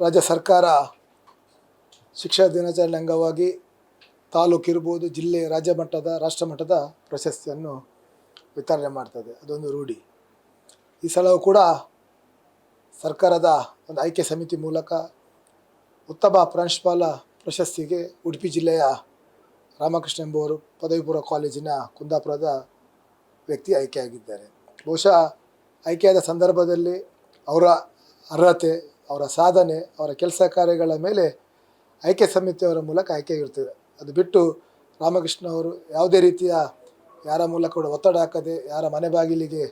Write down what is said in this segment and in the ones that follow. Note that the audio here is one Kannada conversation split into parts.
ರಾಜ್ಯ ಸರ್ಕಾರ ಶಿಕ್ಷಣ ದಿನಾಚರಣೆ ಅಂಗವಾಗಿ ತಾಲೂಕು ಇರ್ಬೋದು ಜಿಲ್ಲೆ, ರಾಜ್ಯ ಮಟ್ಟದ, ರಾಷ್ಟ್ರ ಮಟ್ಟದ ಪ್ರಶಸ್ತಿಯನ್ನು ವಿತರಣೆ ಮಾಡ್ತದೆ. ಅದೊಂದು ರೂಢಿ. ಈ ಸಲವೂ ಕೂಡ ಸರ್ಕಾರದ ಒಂದು ಆಯ್ಕೆ ಸಮಿತಿ ಮೂಲಕ ಉತ್ತಮ ಪ್ರಾಂಶುಪಾಲ ಪ್ರಶಸ್ತಿಗೆ ಉಡುಪಿ ಜಿಲ್ಲೆಯ ರಾಮಕೃಷ್ಣ ಎಂಬುವರು ಪದವಿ ಕಾಲೇಜಿನ ಕುಂದಾಪುರದ ವ್ಯಕ್ತಿ ಆಯ್ಕೆಯಾಗಿದ್ದಾರೆ. ಬಹುಶಃ ಆಯ್ಕೆಯಾದ ಸಂದರ್ಭದಲ್ಲಿ ಅವರ ಅರ್ಹತೆ ಅವರ ಸಾಧನೆ, ಅವರ ಕೆಲಸ ಕಾರ್ಯಗಳ ಮೇಲೆ ಆಯ್ಕೆ ಸಮಿತಿಯವರ ಮೂಲಕ ಆಯ್ಕೆ ಇರ್ತದೆ. ಅದು ಬಿಟ್ಟು ರಾಮಕೃಷ್ಣ ಅವರು ಯಾವುದೇ ರೀತಿಯ ಯಾರ ಮೂಲಕ ಕೂಡ ಒತ್ತಡ ಹಾಕದೆ, ಯಾರ ಮನೆ ಬಾಗಿಲಿಗೆ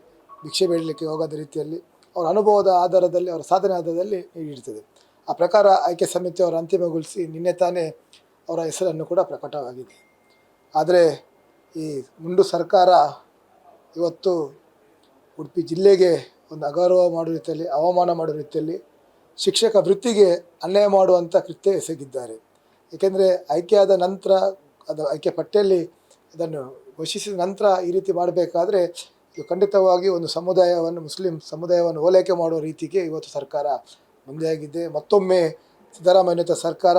ಭಿಕ್ಷೆ ಬೇಡಲಿಕ್ಕೆ ಹೋಗದ ರೀತಿಯಲ್ಲಿ ಅವರ ಅನುಭವದ ಆಧಾರದಲ್ಲಿ, ಅವರ ಸಾಧನೆ ಆಧಾರದಲ್ಲಿ ನೀಡಿರ್ತದೆ. ಆ ಪ್ರಕಾರ ಆಯ್ಕೆ ಸಮಿತಿಯವರು ಅಂತಿಮಗೊಳಿಸಿ ನಿನ್ನೆ ತಾನೇ ಅವರ ಹೆಸರನ್ನು ಕೂಡ ಪ್ರಕಟವಾಗಿದೆ. ಆದರೆ ಈ ಮುಂಡು ಸರ್ಕಾರ ಇವತ್ತು ಉಡುಪಿ ಜಿಲ್ಲೆಗೆ ಒಂದು ಅಗೌರವ ಮಾಡುವ ರೀತಿಯಲ್ಲಿ, ಅವಮಾನ ಮಾಡುವ ರೀತಿಯಲ್ಲಿ ಶಿಕ್ಷಕ ವೃತ್ತಿಗೆ ಅನ್ಯಾಯ ಮಾಡುವಂಥ ಕೃತ್ಯ ಎಸಗಿದ್ದಾರೆ. ಏಕೆಂದರೆ ಆಯ್ಕೆಯಾದ ನಂತರ, ಅದು ಆಯ್ಕೆ ಪಟ್ಟಿಯಲ್ಲಿ ಅದನ್ನು ಘೋಷಿಸಿದ ನಂತರ ಈ ರೀತಿ ಮಾಡಬೇಕಾದ್ರೆ ಖಂಡಿತವಾಗಿ ಒಂದು ಸಮುದಾಯವನ್ನು, ಮುಸ್ಲಿಂ ಸಮುದಾಯವನ್ನು ಓಲೈಕೆ ಮಾಡುವ ರೀತಿಗೆ ಇವತ್ತು ಸರ್ಕಾರ ಮುಂದೆಯಾಗಿದೆ. ಮತ್ತೊಮ್ಮೆ ಸಿದ್ದರಾಮಯ್ಯ ಸರ್ಕಾರ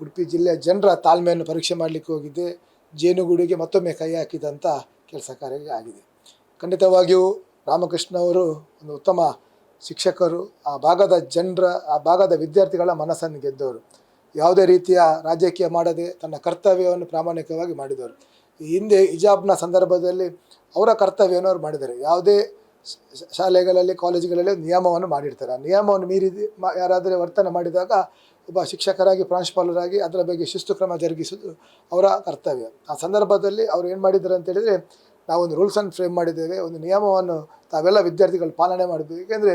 ಉಡುಪಿ ಜಿಲ್ಲೆಯ ಜನರ ತಾಳ್ಮೆಯನ್ನು ಪರೀಕ್ಷೆ ಮಾಡಲಿಕ್ಕೆ ಹೋಗಿದೆ. ಜೇನುಗೂಡಿಗೆ ಮತ್ತೊಮ್ಮೆ ಕೈ ಹಾಕಿದಂಥ ಕೆಲಸ ಕಾರ್ಯ ಆಗಿದೆ. ಖಂಡಿತವಾಗಿಯೂ ರಾಮಕೃಷ್ಣ ಅವರು ಒಂದು ಉತ್ತಮ ಶಿಕ್ಷಕರು, ಆ ಭಾಗದ ಜನರ, ಆ ಭಾಗದ ವಿದ್ಯಾರ್ಥಿಗಳ ಮನಸ್ಸನ್ನು ಗೆದ್ದವರು. ಯಾವುದೇ ರೀತಿಯ ರಾಜಕೀಯ ಮಾಡದೆ ತನ್ನ ಕರ್ತವ್ಯವನ್ನು ಪ್ರಾಮಾಣಿಕವಾಗಿ ಮಾಡಿದವರು. ಈ ಹಿಂದೆ ಹಿಜಾಬ್ನ ಸಂದರ್ಭದಲ್ಲಿ ಅವರ ಕರ್ತವ್ಯವನ್ನು ಅವರು ಮಾಡಿದ್ದಾರೆ. ಯಾವುದೇ ಶಾಲೆಗಳಲ್ಲಿ, ಕಾಲೇಜುಗಳಲ್ಲಿ ನಿಯಮವನ್ನು ಮಾಡಿರ್ತಾರೆ. ಆ ನಿಯಮವನ್ನು ಮೀರಿ ಯಾರಾದರೆ ವರ್ತನೆ ಮಾಡಿದಾಗ ಒಬ್ಬ ಶಿಕ್ಷಕರಾಗಿ, ಪ್ರಾಂಶುಪಾಲರಾಗಿ ಅದರ ಬಗ್ಗೆ ಶಿಸ್ತು ಕ್ರಮ ಜರುಗಿಸುವುದು ಅವರ ಕರ್ತವ್ಯ. ಆ ಸಂದರ್ಭದಲ್ಲಿ ಅವ್ರು ಏನು ಮಾಡಿದ್ದಾರೆ ಅಂತ ಹೇಳಿದರೆ ನಾವೊಂದು ರೂಲ್ಸನ್ನು ಫ್ರೇಮ್ ಮಾಡಿದ್ದೇವೆ, ಒಂದು ನಿಯಮವನ್ನು ತಾವೆಲ್ಲ ವಿದ್ಯಾರ್ಥಿಗಳು ಪಾಲನೆ ಮಾಡಬೇಕು ಏಕೆಂದರೆ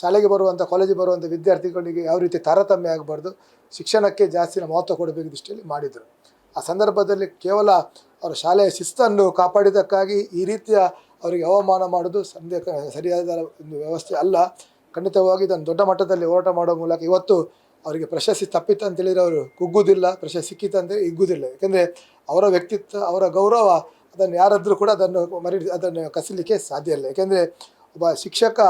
ಶಾಲೆಗೆ ಬರುವಂಥ ಕಾಲೇಜಿಗೆ ಬರುವಂಥ ವಿದ್ಯಾರ್ಥಿಗಳಿಗೆ ಯಾವ ರೀತಿ ತಾರತಮ್ಯ ಆಗಬಾರ್ದು, ಶಿಕ್ಷಣಕ್ಕೆ ಜಾಸ್ತಿ ಮಹತ್ವ ಕೊಡಬೇಕು ದೃಷ್ಟಿಯಲ್ಲಿ ಮಾಡಿದರು. ಆ ಸಂದರ್ಭದಲ್ಲಿ ಕೇವಲ ಅವರ ಶಾಲೆಯ ಶಿಸ್ತನ್ನು ಕಾಪಾಡಿದ್ದಕ್ಕಾಗಿ ಈ ರೀತಿಯ ಅವರಿಗೆ ಅವಮಾನ ಮಾಡೋದು ಸಂದೇ, ಸರಿಯಾದ ಒಂದು ವ್ಯವಸ್ಥೆ ಅಲ್ಲ. ಖಂಡಿತವಾಗಿ ಇದನ್ನು ದೊಡ್ಡ ಮಟ್ಟದಲ್ಲಿ ಹೋರಾಟ ಮಾಡೋ ಮೂಲಕ ಇವತ್ತು ಅವರಿಗೆ ಪ್ರಶಸ್ತಿ ತಪ್ಪಿತ್ತು ಅಂತೇಳಿದರೆ ಅವರು ಕುಗ್ಗುವುದಿಲ್ಲ, ಪ್ರಶಸ್ತಿ ಸಿಕ್ಕಿತ್ತು ಅಂದರೆ ಹಿಗ್ಗುವುದಿಲ್ಲ. ಯಾಕೆಂದರೆ ಅವರ ವ್ಯಕ್ತಿತ್ವ, ಅವರ ಗೌರವ ಅದನ್ನು ಯಾರಾದರೂ ಕೂಡ ಅದನ್ನು ಮರಿ, ಅದನ್ನು ಕಸಲಿಕ್ಕೆ ಸಾಧ್ಯ ಇಲ್ಲ. ಯಾಕೆಂದರೆ ಒಬ್ಬ ಶಿಕ್ಷಕ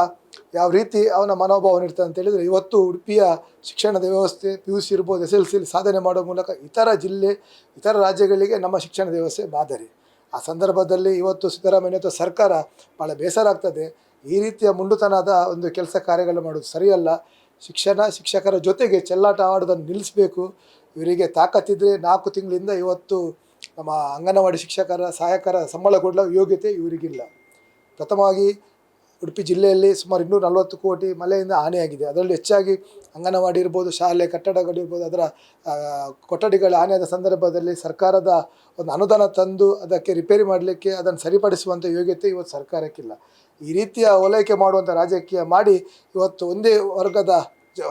ಯಾವ ರೀತಿ ಅವನ ಮನೋಭಾವನೆ ಇರ್ತದೆ ಅಂತ ಹೇಳಿದರೆ ಇವತ್ತು ಉಡುಪಿಯ ಶಿಕ್ಷಣದ ವ್ಯವಸ್ಥೆ ಪಿ ಯು ಸಿ ಇರ್ಬೋದು ಎಸ್ ಎಲ್ ಸಿಲಿ ಸಾಧನೆ ಮಾಡೋ ಮೂಲಕ ಇತರ ಜಿಲ್ಲೆ, ಇತರ ರಾಜ್ಯಗಳಿಗೆ ನಮ್ಮ ಶಿಕ್ಷಣದ ವ್ಯವಸ್ಥೆ ಮಾದರಿ. ಆ ಸಂದರ್ಭದಲ್ಲಿ ಇವತ್ತು ಸಿದ್ದರಾಮಯ್ಯ ಅಥವಾ ಸರ್ಕಾರ ಭಾಳ ಬೇಸರ ಆಗ್ತದೆ. ಈ ರೀತಿಯ ಮುಂಡುತನದ ಒಂದು ಕೆಲಸ ಕಾರ್ಯಗಳು ಮಾಡೋದು ಸರಿಯಲ್ಲ. ಶಿಕ್ಷಣ ಶಿಕ್ಷಕರ ಜೊತೆಗೆ ಚೆಲ್ಲಾಟ ಆಡೋದನ್ನು ನಿಲ್ಲಿಸಬೇಕು. ಇವರಿಗೆ ತಾಕತ್ತಿದ್ದರೆ ನಾಲ್ಕು ತಿಂಗಳಿಂದ ಇವತ್ತು ನಮ್ಮ ಅಂಗನವಾಡಿ ಶಿಕ್ಷಕರ ಸಹಾಯಕರ ಸಂಬಳ ಕೊಡಲು ಯೋಗ್ಯತೆ ಇವರಿಗಿಲ್ಲ. ಪ್ರಥಮವಾಗಿ ಉಡುಪಿ ಜಿಲ್ಲೆಯಲ್ಲಿ ಸುಮಾರು ಇನ್ನೂರ ನಲವತ್ತು ಕೋಟಿ ಮಳೆಯಿಂದ ಹಾನಿಯಾಗಿದೆ. ಅದರಲ್ಲಿ ಹೆಚ್ಚಾಗಿ ಅಂಗನವಾಡಿ ಇರ್ಬೋದು, ಶಾಲೆ ಕಟ್ಟಡಗಳಿರ್ಬೋದು ಅದರ ಕೊಠಡಿಗಳು ಹಾನಿಯಾದ ಸಂದರ್ಭದಲ್ಲಿ ಸರ್ಕಾರದ ಒಂದು ಅನುದಾನ ತಂದು ಅದಕ್ಕೆ ರಿಪೇರಿ ಮಾಡಲಿಕ್ಕೆ ಅದನ್ನು ಸರಿಪಡಿಸುವಂಥ ಯೋಗ್ಯತೆ ಇವತ್ತು ಸರ್ಕಾರಕ್ಕಿಲ್ಲ. ಈ ರೀತಿಯ ಓಲೈಕೆ ಮಾಡುವಂಥ ರಾಜಕೀಯ ಮಾಡಿ ಇವತ್ತು ಒಂದೇ ವರ್ಗದ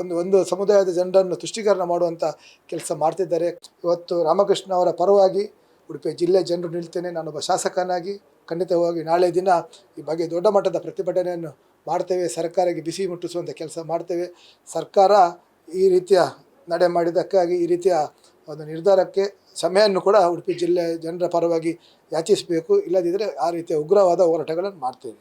ಒಂದು ಒಂದು ಸಮುದಾಯದ ಜನರನ್ನು ತುಷ್ಟೀಕರಣ ಮಾಡುವಂಥ ಕೆಲಸ ಮಾಡ್ತಿದ್ದಾರೆ. ಇವತ್ತು ರಾಮಕೃಷ್ಣ ಅವರ ಪರವಾಗಿ ಉಡುಪಿ ಜಿಲ್ಲೆ ಜನರು ನಿಲ್ತೇನೆ. ನಾನೊಬ್ಬ ಶಾಸಕನಾಗಿ ಖಂಡಿತವಾಗಿ ನಾಳೆ ದಿನ ಈ ಬಗ್ಗೆ ದೊಡ್ಡ ಮಟ್ಟದ ಪ್ರತಿಭಟನೆಯನ್ನು ಮಾಡ್ತೇವೆ. ಸರ್ಕಾರಕ್ಕೆ ಬಿಸಿ ಮುಟ್ಟಿಸುವಂಥ ಕೆಲಸ ಮಾಡ್ತೇವೆ. ಸರ್ಕಾರ ಈ ರೀತಿಯ ನಡೆ ಮಾಡಿದ್ದಕ್ಕಾಗಿ ಈ ರೀತಿಯ ಒಂದು ನಿರ್ಧಾರಕ್ಕೆ ಸಮಯವನ್ನು ಕೂಡ ಉಡುಪಿ ಜಿಲ್ಲೆ ಜನರ ಪರವಾಗಿ ಯಾಚಿಸಬೇಕು. ಇಲ್ಲದಿದ್ದರೆ ಆ ರೀತಿಯ ಉಗ್ರವಾದ ಹೋರಾಟಗಳನ್ನು ಮಾಡ್ತೇವೆ.